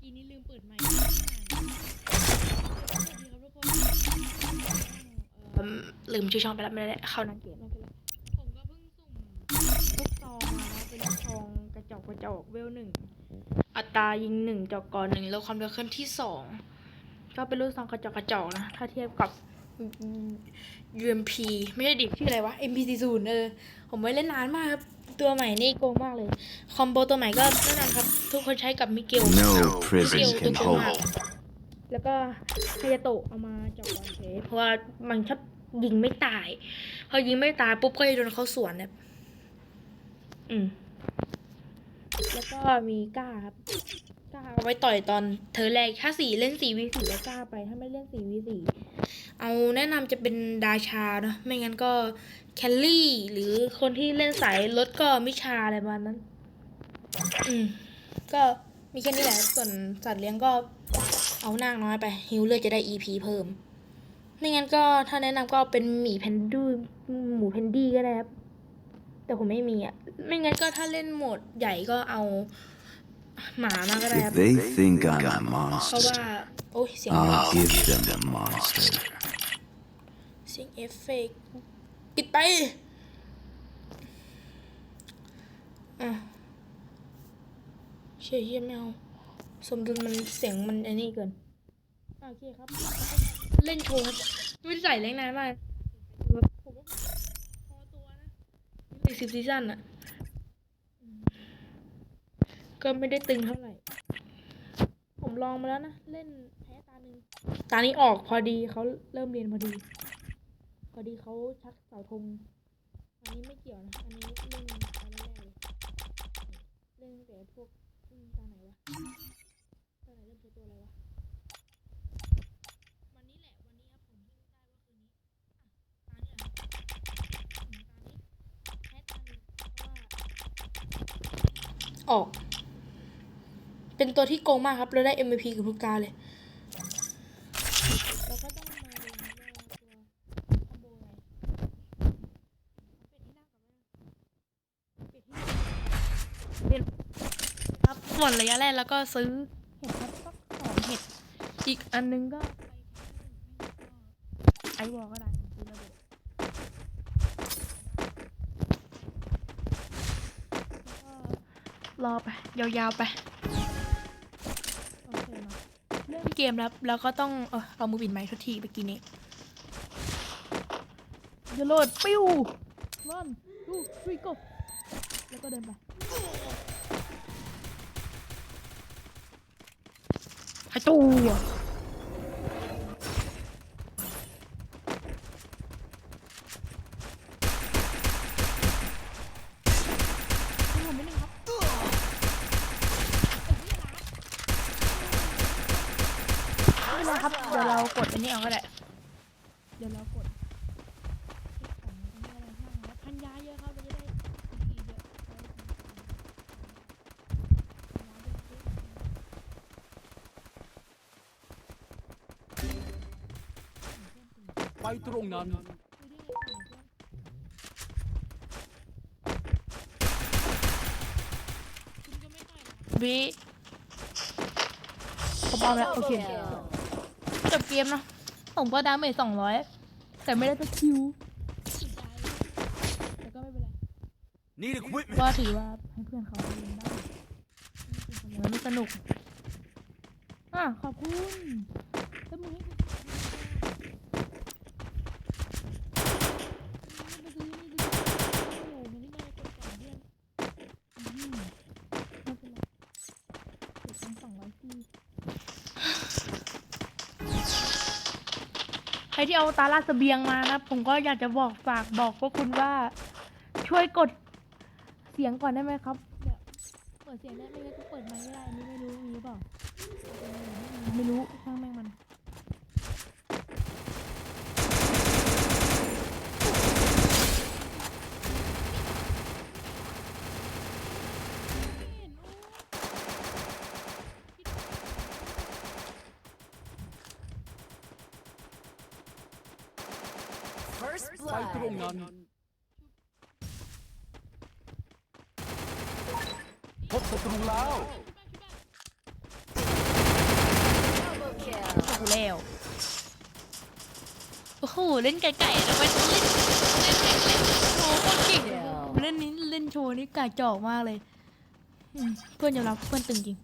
กี้นี้ลืมเปิดไมค์สวัสดีครับทุกคนเอ่อลืมชื่อช่องไปแล้วไม่ได้เข้านังเกตไม่เป็นไรผมก็เพิ่งสุ่มลูกซองมานะเป็นลูกซองกระจอกกระจอกเวลหนึ่งอัตรายิงหนึ่งจอกก่อนหนึ่งแล้วความเร็วเคลื่อนที่สองก็เป็นลูกซองกระจอกกระจอกนะถ้าเทียบกับ UMP ไม่ใช่ดิชื่ออะไรวะ MP40 เออผมไว้เล่นนานมากครับ ตัวใหม่นี่โกงมากเลย คอมโบตัวใหม่ก็แน่นอนครับ ทุกคนใช้กับมิเกล No มิเก prison ลตัว can โกงมาก hold. แล้วก็ฮายาโตะเอามาจอกก่อนเฉยเพราะว่ามันชอบยิงไม่ตาย พอยิงไม่ตายปุ๊บก็จะโดนเขาสวนเนี่ยอืม แล้วก็มีก้าครับก้าเอาไว้ต่อยตอนเธอแรกถ้าสี่เล่นสี่วีสี่แล้วก้าไปถ้าไม่เล่นสี่วีสี่ เอาแนะนำจะเป็นดาชาเนอะไม่งั้นก็แคลรี่ หรือคนที่เล่นสายรถก็มิชาอะไรประมาณนั้น อืม ก็มีแค่นี้แหละ ส่วนสัตว์เลี้ยงก็เอานางน้อยไป ฮิวเลือดจะได้ EP เพิ่ม ไม่งั้นก็ถ้าแนะนำก็เป็นหมีแพนดูหมูแพนดี้ก็ได้ครับ แต่ผมไม่มีอะ ไม่งั้นก็ถ้าเล่นโหมดใหญ่ก็เอาหมามาก็ได้ครับ If they think I'm a เพราะว่า monster, โอ้ยเสียง I'll give them a monster. เสียงเอฟเฟกปิดไป อะเชี่ยเชี่ยไม่เอาสมดุลมันเสียงมันไอ้นี่เกินโอเคครับ เล่นโชว์ไม่ใส่แรงนานมากผมว่าพอตัวนะสี่สิบซีซั่นอะก็ไม่ได้ตึงเท่าไหร่ ผมลองมาแล้วนะ เล่นแพ้ตาหนึ่งตานี้ออกพอดีเขาเริ่มเรียนพอดี พอดีเขาชักเสาธงอันนี้ไม่เกี่ยวนะ อันนี้เล่นตอนแรกเลยเล่นแต่พวกอืมตาไหนวะตาไหนเล่นตัวอะไรวะวันนี้แหละวันนี้ครับผมเพิ่งได้ว่าคืนนี้อะตาเนี่ยตานี้แพ้ตาหนึ่งเพราะว่าออก เป็นตัวที่โกงมากครับแล้วได้ MVP กับทุกตาเลย เราก็ต้องมาดูนะว่าตัวคอมโบอะไรเป็ดที่หน้าก่อนไหมเป็ดที่หน้าเป็น ครับส่วนระยะแรกแล้วก็ซื้อเห็ดครับสักสองเห็ดอีกอันนึงก็ไอวอลก็ได้ซื้อระเบิดแล้วก็รอไป ยาวๆไปโอเคเนาะเล่นเกมแล้วแล้วก็ต้องเออเอามือปิดไม้ทุกทีเมื่อกี้นี้จะโหลดปิ้ววันทูทรีโกแล้วก็เดินไป หายตัวนี่ผมไม่นึงครับไม่เป็นไรครับ เดี๋ยวเรากดอันนี้เอาก็ได้ เดี๋ยวเรากดของอันนี้อะไรบ้างนะพันยาเยอะครับเราจะได้ทีเยอะ ไป ตรงนั้นวิผมเอาแล้วโอเคจบเกมนะผมก็ดาเมจสองร้อยแต่ไม่ได้ตะคิวแต่ก็ไม่เป็นไร Need equipment ก็ถือว่าให้เพื่อนเขาเล่นได้มันไม่สนุกอะขอบคุณแล้วมึงให้กู รที่เอาตาลาสเสบียงมานะผมก็อยากจะบอกฝากบอกพวกคุณว่า ช่วยกดเสียงก่อนได้ไหมครับแบบเปิดเสียงได้ไม่งั้นก็เปิดไมค์ไม่ได้อันนี้ไม่รู้มีหรือเปล่าไม่รู้ช่างแม่งมัน ไปตรงนั้น พบศัตรูแล้วแล้วโอ้โหเล่นไก่ๆแล้วไปเล่นเล่นเล่นเล่นโชว์โคตรเก่งเล่นนี้เล่นโชว์นี่กาจอกมากเลยอืมเพื่อนยอมรับเพื่อนตึงจริง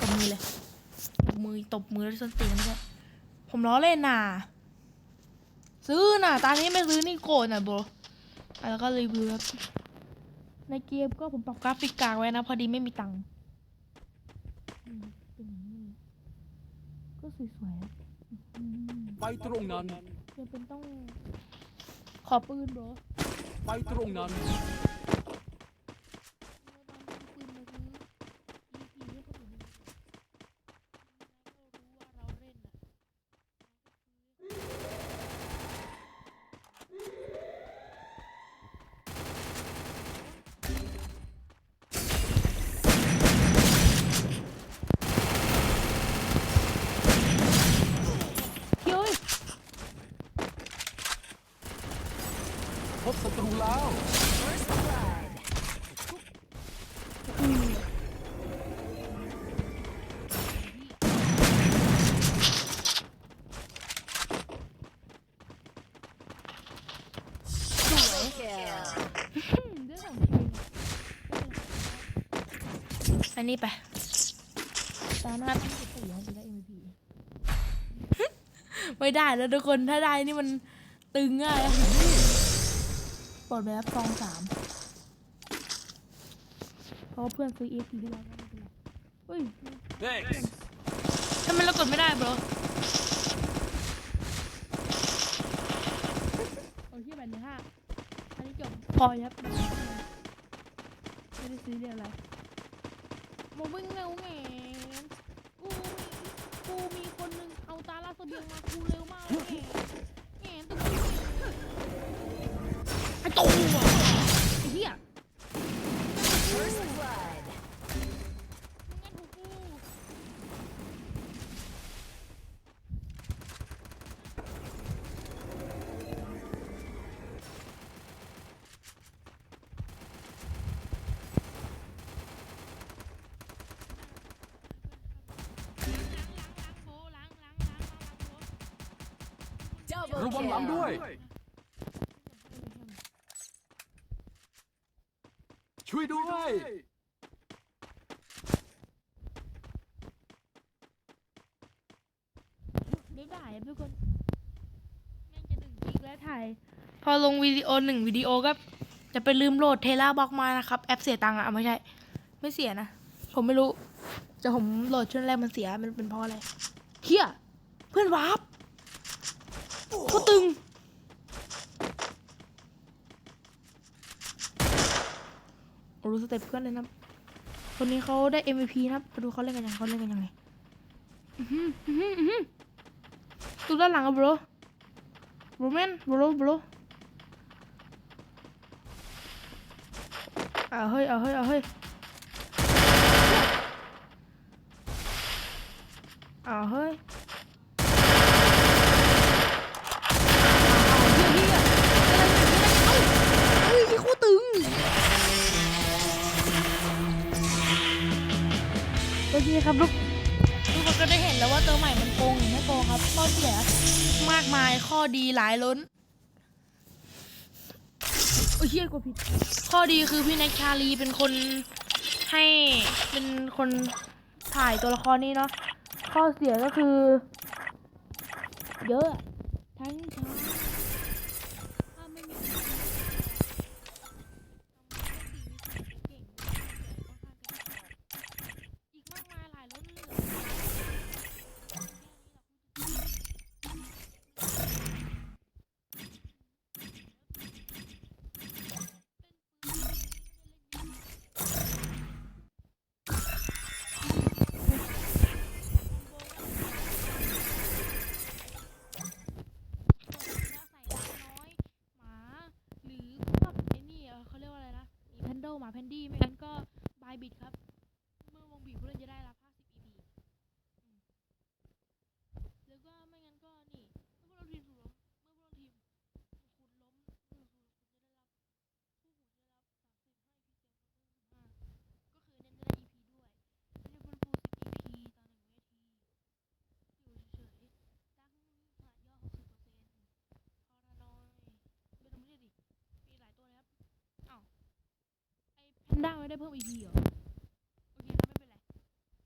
ตบมือเลยตบมือตบมือแล้วส้นตีนด้วยผมล้อเล่นน่ะ ซื้อน่ะ ตอนนี้ไม่ซื้อนี่โกรธน่ะโบอะแล้วก็รีวิวครับในเกมก็ผมปรับกราฟิกกลางไว้นะ พอดีไม่มีตังค์อืมเป็นอย่างนี้ก็สวยๆอะอืมไปตรงนั้นยังเป็นต้องขอปืนโบรไปตรงนั้น เฮ้ย พบศัตรูแล้ว อันนี้ไปตาหน้าต้องเก็บสี่ให้เป็นได้ MVP ไม่ได้แล้วทุกคนถ้าได้นี่มันตึงง่ายอะปลดไปแล้วซองสามเพราะว่าเพื่อนซื้อ EP ให้เราก็ไม่เป็นไรเฮ้ย thanks ทำไมเรากดไม่ได้บรอโอเคแบบนี้ค่ะอันนี้จบพอครับไม่ได้ซื้อเรียอะไร โมบิงเร็วแงกูมีกูมีคนหนึงเอาตาลาสเบียงมากูเร็วมากเลยแงนตุ๊กไอ้ตัว ระวังหลังด้วย ช่วยด้วยไม่ได้อะทุกคนแม่งจะหนึ่งกิกแล้วถ่าย พอลงวิดีโอหนึ่งวิดีโอก็จะไปลืมโหลดเทล่าบล็อกมานะครับ แอปเสียตังค์อะไม่ใช่ ไม่เสียนะ ผมไม่รู้แต่ผมโหลดช่วงแรกมันเสียมันเป็นเพราะอะไรเฮียเพื่อนวาร์ป โคตรตึง รู้สเต็ปเพื่อนเลยนะคนนี้เขาได้ MVP นะครับดูเขาเล่นกันยังเขาเล่นกันยังไงอื้อหืออื้อหืออื้อหือดูด้านหลังอะ bro bro man bro bro เอาเฮ้ยเอาเฮ้ยเอาเฮ้ยเอาเฮ้ย โอเคครับลูกทุกคนก็ได้เห็นแล้วว่าตัวใหม่มันโกงหรือไม่โกงครับข้อเสียมากมายข้อดีหลายล้นโอ้ยเฮียกว่าผิด ข้อดีคือพี่แน็กชาลีเป็นคนให้เป็นคนถ่ายตัวละครนี้เนาะข้อเสียก็คือ เยอะ ทั้งช้า หมาแพนดี้ไม่งั้นก็บายบิดครับ เมื่อวงบีบผู้เล่นจะได้รับ 50 EB อืมแล้วก็ไม่งั้นก็นี่เมื่อพวกเราทีมถูกล้มเมื่อพวกเราทีมคุณล้มหนึ่งคุณจะได้รับผู้คุณจะได้รับ 30ให้พิเศษก็คือเน้นจะได้ EP ด้วยไม่ใช่บนฟูล10 EP ต่อหนึ่งเวทีถือ ด้าไม่ได้เพิ่มอีกทีเหรอโอเคนะไม่เป็นไร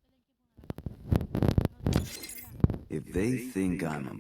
จะเล่นแค่พวกนั้นแล้วก็ If they think I'm a